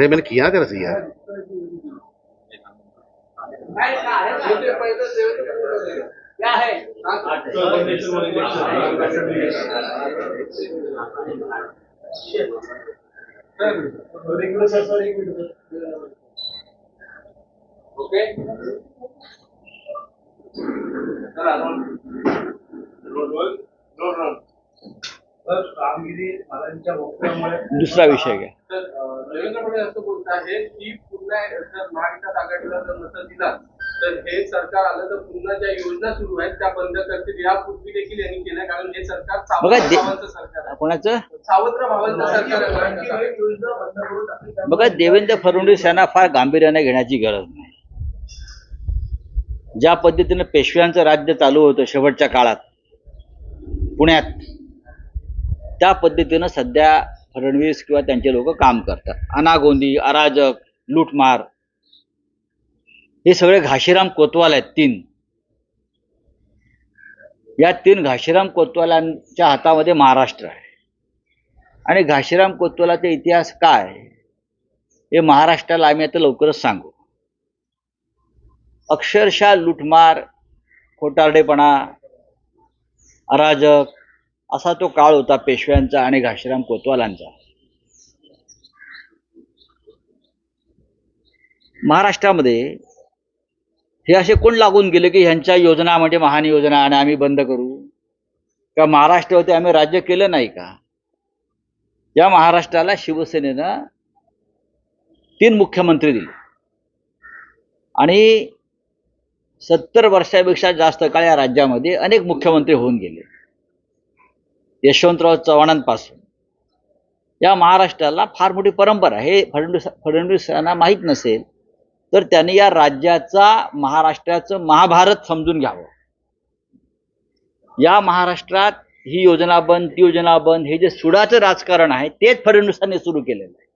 अरे मैंने किया तेरा सही यार क्या है ओके चला तर कामगिरी महाराजांच्या वक्तव्यामुळे दुसरा विषय घ्या. तर अं, देवेंद्र फडणवीस असं बोलत आहेत की पुन्हा जर महाविकास आघाडीला जर मतं दिला तर हे सरकार आलं तर पुन्हा ज्या योजना सुरू आहेत त्या बंद करतील. यापूर्वी देखील यांनी केल्या कारण हे सरकार कोणाचं? सावत्र भावांचं बघा देवेंद्र फडणवीस यांना फार गांभीर्याने घेण्याची गरज नाही. ज्या पद्धतीनं पेशव्यांचं राज्य चालू होतं शेवटच्या काळात पुण्यात त्या पद्धतीनं सध्या फडणवीस किंवा त्यांचे लोक काम करतात. अनागोंदी अराजक लूटमार हे सगळे घाशीराम कोतवाल आहेत तीन. या तीन घाशीराम कोतवालांच्या हातामध्ये महाराष्ट्र आहे. आणि घाशीराम कोतवालाचा इतिहास काय हे महाराष्ट्राला आम्ही आता लवकरच सांगू. अक्षरशः लुटमार खोटारडेपणा अराजक असा तो काळ होता पेशव्यांचा आणि घाशीराम कोतवालांचा. महाराष्ट्रामध्ये हे असे कोण लागून गेले की ह्यांच्या योजना म्हणजे महान योजना आणि आम्ही बंद करू? का महाराष्ट्र होते आम्ही राज्य केलं नाही का? या महाराष्ट्राला शिवसेनेनं तीन मुख्यमंत्री दिले. आणि सत्तर वर्षापेक्षा जास्त काळ या राज्यामध्ये अनेक मुख्यमंत्री होऊन गेले. यशवंतराव चव्हाणांपासून. या महाराष्ट्राला फार मोठी परंपरा हे फडणवीस फडणवीसांना माहीत नसेल तर त्यांनी या राज्याचा महाराष्ट्राचं महाभारत समजून घ्यावं. या महाराष्ट्रात ही योजना बंद ती योजना बंद हे जे सुडाचं राजकारण आहे तेच फडणवीसांनी सुरू केलेलं आहे.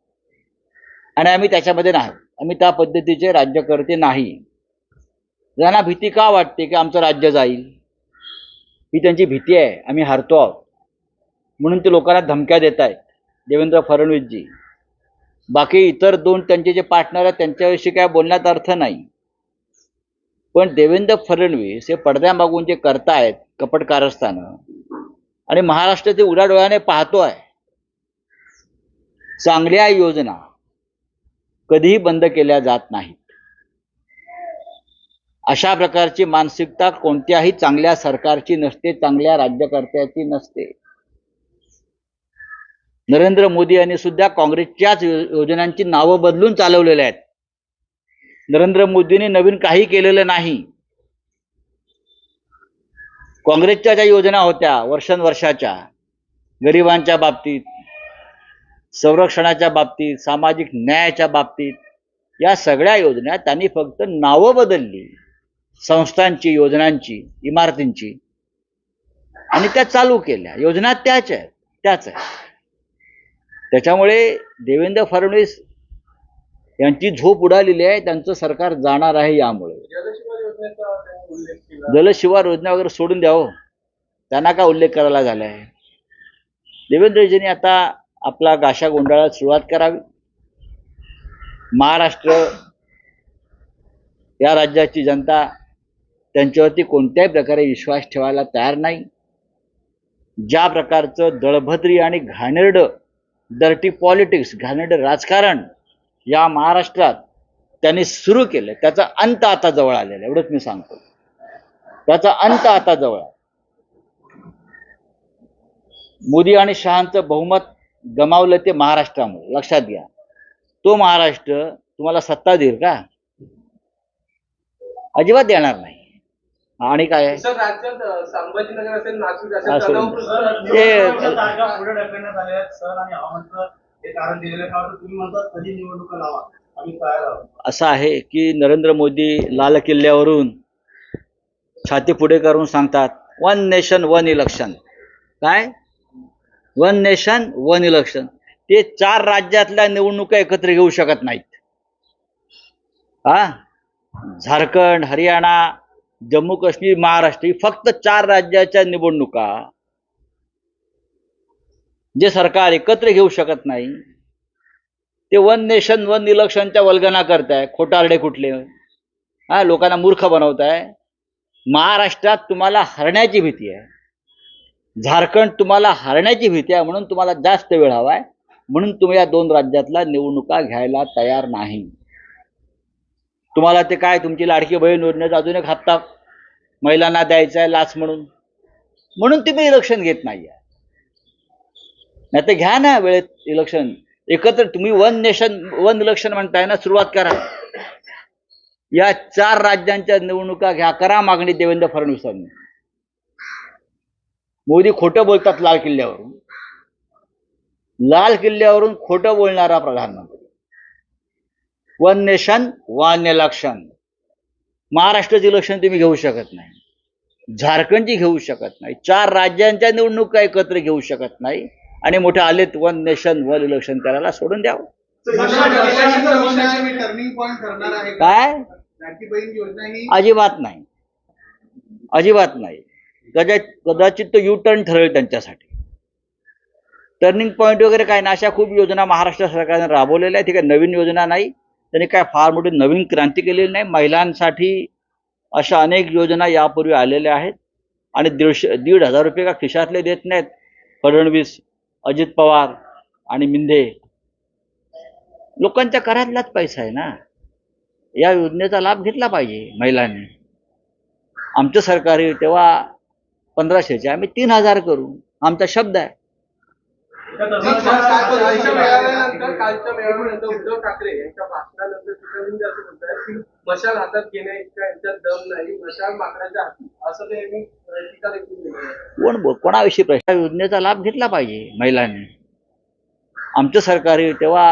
आणि आम्ही त्याच्यामध्ये नाही. आम्ही त्या पद्धतीचे राज्यकर्ते नाही. त्यांना भीती का वाटते की आमचं राज्य जाईल? ही त्यांची भीती आहे. आम्ही हरतो आहोत. म्हणून ते लोकांना धमक्या देत आहेत देवेंद्र फडणवीसजी. बाकी इतर दोन त्यांचे जे पार्टनर आहेत त्यांच्याविषयी काय बोलण्यात अर्थ नाही. पण देवेंद्र फडणवीस हे पडद्यामागून जे करतायत कपट कारस्थानं आणि महाराष्ट्र ते उड्या डोळ्याने पाहतोय. चांगल्या योजना कधीही बंद केल्या जात नाहीत. अशा प्रकारची मानसिकता कोणत्याही चांगल्या सरकारची नसते चांगल्या राज्यकर्त्याची नसते. नरेंद्र मोदी यांनी सुद्धा काँग्रेसच्याच योजनांची नावं बदलून चालवलेले आहेत. नरेंद्र मोदींनी नवीन काही केलेलं नाही. काँग्रेसच्या ज्या योजना होत्या वर्षानुवर्षाच्या गरिबांच्या बाबतीत संरक्षणाच्या बाबतीत सामाजिक न्यायाच्या बाबतीत या सगळ्या योजना त्यांनी फक्त नावं बदलली. संस्थांची योजनांची इमारतींची. आणि त्या चालू केल्या. योजना त्याच आहेत त्याच आहेत. त्याच्यामुळे देवेंद्र फडणवीस यांची झोप उडालेली आहे त्यांचं सरकार जाणार आहे यामुळे. जलशिवार योजना वगैरे सोडून द्यावं हो. त्यांना का उल्लेख करायला झाला आहे देवेंद्रजींनी आता आपला गाशा गोंधळात सुरुवात करावी. महाराष्ट्र या राज्याची जनता त्यांच्यावरती कोणत्याही प्रकारे विश्वास ठेवायला तयार नाही. ज्या प्रकारचं दळभद्री आणि घाणेरडं डर्टी पॉलिटिक्स घाणेरडं राजकारण या महाराष्ट्रात त्यांनी सुरू केलं. त्याचा अंत आता जवळ आलेला आहे, एवढंच मी सांगतो. त्याचा अंत आता जवळ मोदी आणि शहांचं बहुमत गमावलं ते महाराष्ट्रामुळे. लक्षात घ्या. तो महाराष्ट्र तुम्हाला सत्ता देईल का? अजिबात देणार नाही. आणि काय? आहे? हे असं आहे की नरेंद्र मोदी लाल किल्ल्यावरून छाती पुढे करून सांगतात वन नेशन वन इलेक्शन काय? वन नेशन वन इलेक्शन ते चार राज्यातल्या निवडणुका एकत्र घेऊ शकत नाहीत. हा? झारखंड हरियाणा जम्मू काश्मीर महाराष्ट्र ही फक्त चार राज्याच्या निवडणुका जे सरकार एकत्र घेऊ शकत नाही. ते वन नेशन वन इलेक्शनच्या वल्गना करताय खोटारडे कुठले? हा लोकांना मूर्ख बनवताय. महाराष्ट्रात तुम्हाला हरण्याची भीती आहे. झारखंड तुम्हाला हरण्याची भीती आहे म्हणून तुम्हाला जास्त वेळ हवा आहे म्हणून तुम्ही या दोन राज्यातला निवडणुका घ्यायला तयार नाही. तुम्हाला ते काय तुमची लाडकी बहीण योजनेचा अजून एक हप्ता महिलांना द्यायचा आहे लाच म्हणून. म्हणून तुम्ही इलेक्शन घेत नाही नाही तर घ्या ना वेळेत इलेक्शन एकत्र तुम्ही वन नेशन वन इलेक्शन म्हणताय ना सुरुवात करा. या चार राज्यांच्या निवडणुका घ्या करा मागणी देवेंद्र फडणवीसांनी मोदी खोटं बोलतात लाल किल्ल्यावरून. लाल किल्ल्यावरून खोटं बोलणारा प्रधानमंत्री. वन नेशन वन इलेक्शन महाराष्ट्राचं इलेक्शन तुम्ही घेऊ शकत नाही. झारखंडची घेऊ शकत नाही. चार राज्यांच्या निवडणुका एकत्र घेऊ शकत नाही. आणि मोठे आलेत वन नेशन वन इलेक्शन करायला सोडून द्यावं का? काय? ही अजिबात नाही. अजिबात नाही. कदाचित कदाचित तो यू टर्न ठरेल त्यांच्यासाठी. टर्निंग पॉईंट वगैरे काय ना अशा खूप योजना महाराष्ट्र सरकारने राबवलेल्या आहेत. ठीक आहे नवीन योजना नाही. त्यांनी काय फार मोठी नवीन क्रांती केलेली नाही. महिलांसाठी अशा अनेक योजना यापूर्वी आलेल्या आहेत. आणि दीडशे दीड हजार रुपये का खिशातले देत नाहीत. फडणवीस अजित पवार आणि मिंदे. लोकांच्या घरातलाच पैसा आहे ना. या योजनेचा लाभ घेतला पाहिजे महिलांनी. आमचं सरकार येईल तेव्हा पंधराशेचे आम्ही तीन हजार करू. आमचा शब्द आहे. कालच्या मेळाव्यानंतर कालच्या मेळाव्यानंतर उद्धव ठाकरे यांच्या भाषणानंतर चित्ररंजन असं म्हणतात की मशाल हातात घेण्या इतका यांच्यात दम नाही मशाल माकडाच्या हाती. असं टीका देखील. कोण कोणाविषयी प्रश्न? योजनेचा लाभ घेतला पाहिजे महिलांनी. आमचं सरकार येईल तेव्हा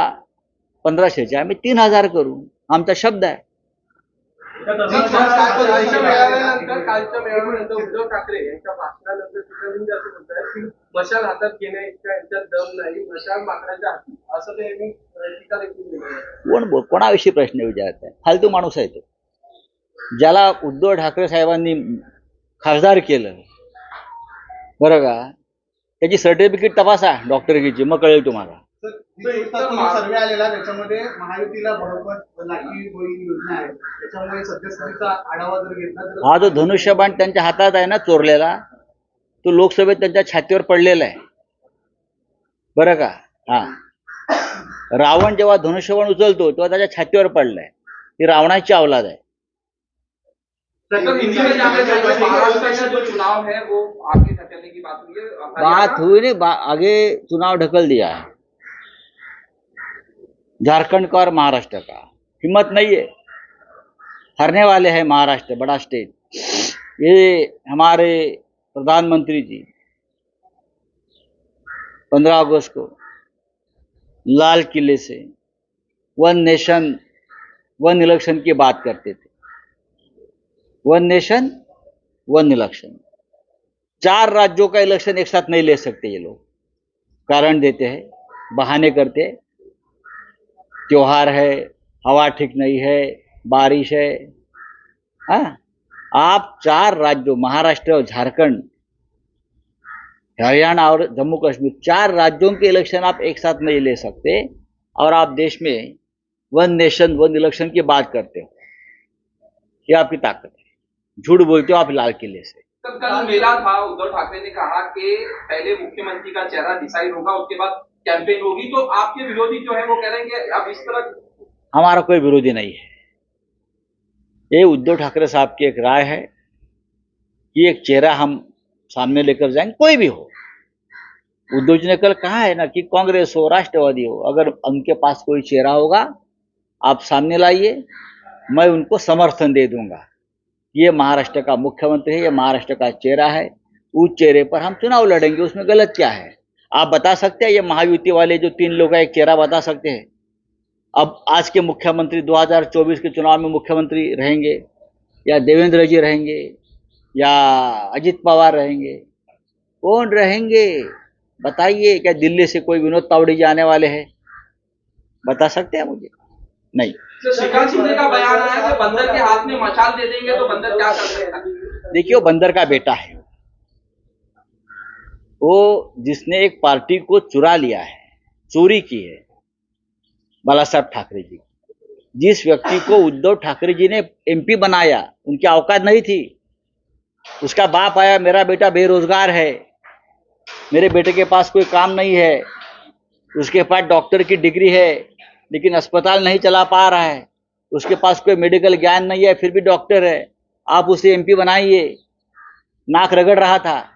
पंधराशेचे आम्ही तीन हजार करू. आमचा शब्द आहे. कालच्या मेळाव्यानंतर उद्धव ठाकरे यांच्या भाषणानंतर चित्ररंजन असं म्हणतात की मशाल हातात इतका यांच्यात दम नाही मशाल माकडाच्या हाती. असं अं, टीका देखील. कोण बोल कोणाविषयी प्रश्न विचारत आहे फालतू माणूस आहे तो. ज्याला उद्धव ठाकरे साहेबांनी खासदार केलं बरं का? त्याची सर्टिफिकेट तपासा डॉक्टरकीची मग कळेल तुम्हाला. सर्वे आलेला त्याच्यामध्ये महायुतीला योजना आहे. त्याच्यामुळे सद्यस्थितीचा आढावा जर घेतला हा जो धनुष्यबाण त्यांच्या हातात आहे ना चोरलेला तो लोकसभेत त्यांच्या छातीवर पडलेला आहे. बरं का? हा. रावण जेव्हा धनुष्यबाण उचलतो तेव्हा त्याच्या छातीवर पडलाय. ही रावणाची अवलाद आहे. है बात हुई बात हुई नहीं बा, आगे चुनाव ढकल दिया है। झारखंड का और महाराष्ट्र का। हिम्मत नहीं है। हारने वाले हैं महाराष्ट्र बड़ा स्टेट ये हमारे प्रधानमंत्री जी, पंद्रह अगस्त को लाल किले से वन नेशन, वन इलेक्शन की बात करते थे। One nation, one election. चार राज्यों का इलेक्शन एक साथ नहीं ले सकते ये लोग। कारण देते हैं, बहाने करते त्योहार है, हवा ठीक नहीं है, बारिश है। हाँ? आप चार राज्यों महाराष्ट्र और झारखंड हरियाणा और जम्मू कश्मीर चार राज्यों के इलेक्शन आप एक साथ नहीं ले सकते और आप देश में वन नेशन वन इलेक्शन की बात करते हो। ये आपकी ताकत है। झूठ बोलते हो आप लाल किले से। कल मेला था उद्धव ठाकरे ने कहा कि पहले मुख्यमंत्री का चेहरा डिसाइड होगा उसके बाद कैंपेन होगी तो आपके विरोधी जो है वो कह रहे हैं कि अब इस तरह हमारा कोई विरोधी नहीं है। ये उद्धव ठाकरे साहब की एक राय है कि एक चेहरा हम सामने लेकर जाएँगे, कोई भी हो। उद्धव जी ने कल कहा है ना कि कांग्रेस हो, राष्ट्रवादी हो, अगर उनके पास कोई चेहरा होगा, आप सामने लाइए, मैं उनको समर्थन दे दूँगा। ये महाराष्ट्र का मुख्यमंत्री है, ये महाराष्ट्र का चेहरा है, उस चेहरे पर हम चुनाव लड़ेंगे, उसमें गलत क्या है? आप बता सकते हैं, ये महायुति वाले जो तीन लोग हैं, एक चेहरा बता सकते हैं। अब आज के मुख्यमंत्री 2024 के चुनाव में मुख्यमंत्री रहेंगे या देवेंद्र जी रहेंगे या अजित पवार रहेंगे कौन रहेंगे? बताइए क्या दिल्ली से कोई विनोद तावड़ी जी आने वाले हैं? बता सकते हैं मुझे? नहीं। शिवराज शिंदे का बयान आया कि बंदर के हाथ में दे देंगे तो बंदर क्या कर सकता देखिए वो बंदर का बेटा है। वो जिसने एक पार्टी को चुरा लिया है चोरी की है। बाला साहब ठाकरे जी जिस व्यक्ति को उद्धव ठाकरे जी ने एमपी बनाया, उनकी औकात नहीं थी। उसका बाप आया, मेरा बेटा बेरोजगार है। मेरे बेटे के पास कोई काम नहीं है। उसके पास डॉक्टर की डिग्री है, लेकिन अस्पताल नहीं चला पा रहा है। उसके पास कोई मेडिकल ज्ञान नहीं है, फिर भी डॉक्टर है। आप उसे एमपी बनाइए। नाक रगड़ रहा था।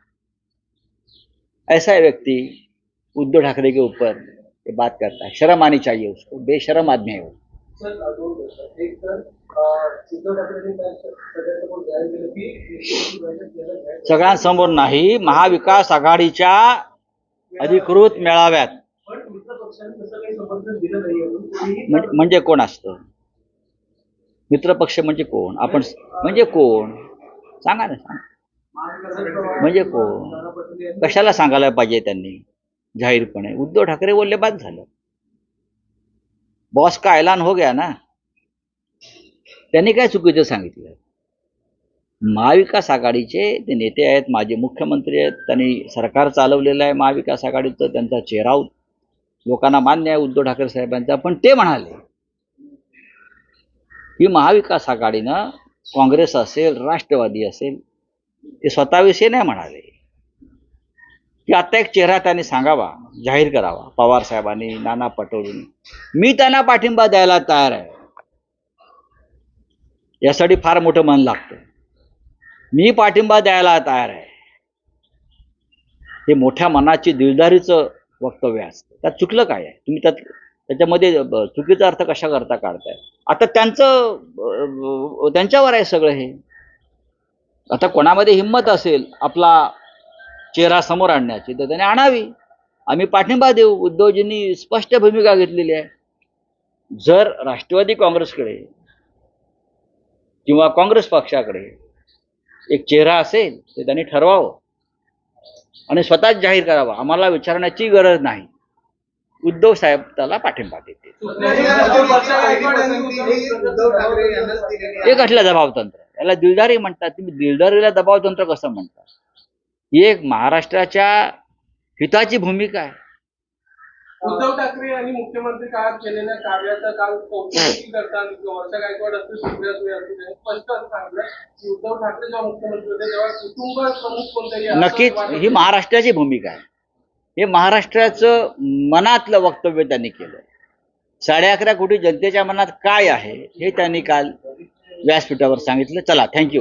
ऐसा व्यक्ति उद्धव ठाकरे के ऊपर ये बात करता है शर्म आनी चाहिए उसको. बेशरम आदमी है वो. सगळ्यांसमोर नाही महाविकास आघाडीच्या अधिकृत मेळाव्यात. म्हणजे कोण असतं? मित्रपक्ष म्हणजे कोण? आपण म्हणजे कोण? सांगा ना सांगा. म्हणजे कोण? कशाला सांगायला पाहिजे त्यांनी? जाहीरपणे. उद्धव ठाकरे बोलले बाद झालं. बॉस का ऐलान हो गया ना? त्यांनी काय चुकीचं सांगितलं? महाविकास आघाडीचे ते नेते आहेत माझे मुख्यमंत्री आहेत त्यांनी सरकार चालवलेलं आहे महाविकास आघाडीचं त्यांचा चेहरा लोकांना मान्य आहे उद्धव ठाकरे साहेबांचा पण ते म्हणाले की महाविकास आघाडीनं काँग्रेस असेल राष्ट्रवादी असेल ते स्वतःविषयी नाही म्हणाले. की आता एक चेहरा त्यांनी सांगावा जाहीर करावा. पवार साहेबांनी नाना पटोलेंनी. मी त्यांना पाठिंबा द्यायला तयार आहे. यासाठी फार मोठं मन लागतं. मी पाठिंबा द्यायला तयार आहे. हे मोठ्या मनाची दिलदारीचं वक्तव्य असतं. त्यात चुकलं काय आहे? तुम्ही त्यात त्याच्यामध्ये चुकीचा अर्थ कशा करता काढताय? आता त्यांचं त्यांच्यावर आहे सगळं हे. आता कोणामध्ये हिंमत असेल आपला चेहरा समोर आणण्याची. तर त्याने आणावी. आम्ही पाठिंबा देऊ. उद्धवजींनी स्पष्ट भूमिका घेतलेली आहे. जर राष्ट्रवादी काँग्रेसकडे किंवा काँग्रेस पक्षाकडे एक चेहरा असेल तर त्यांनी ठरवावं आणि स्वतःच जाहीर करावं. आम्हाला विचारण्याची गरज नाही. उद्धव साहेब त्याला पाठिंबा देते हे कसलं दबावतंत्र? याला दिलदारी म्हणतात. तुम्ही दिलदारीला दबावतंत्र कसं म्हणता? एक महाराष्ट्राच्या हिताची भूमिका आहे उद्धव ठाकरे यांनी मुख्यमंत्री काळात केलेल्या कार्याचा काल कौतुक करताना वर्षा गायकवाड असतील सुप्रिया सुळे असतील त्यांनी स्पष्ट असं सांगितलं की उद्धव ठाकरे जेव्हा मुख्यमंत्री होते तेव्हा कुटुंब प्रमुख कोणतरी नक्कीच ही महाराष्ट्राची भूमिका आहे हे महाराष्ट्राचं मनातलं वक्तव्य त्यांनी केलं साडे अकरा कोटी जनतेच्या मनात काय आहे हे त्यांनी काल व्यासपीठावर सांगितलं चला थँक्यू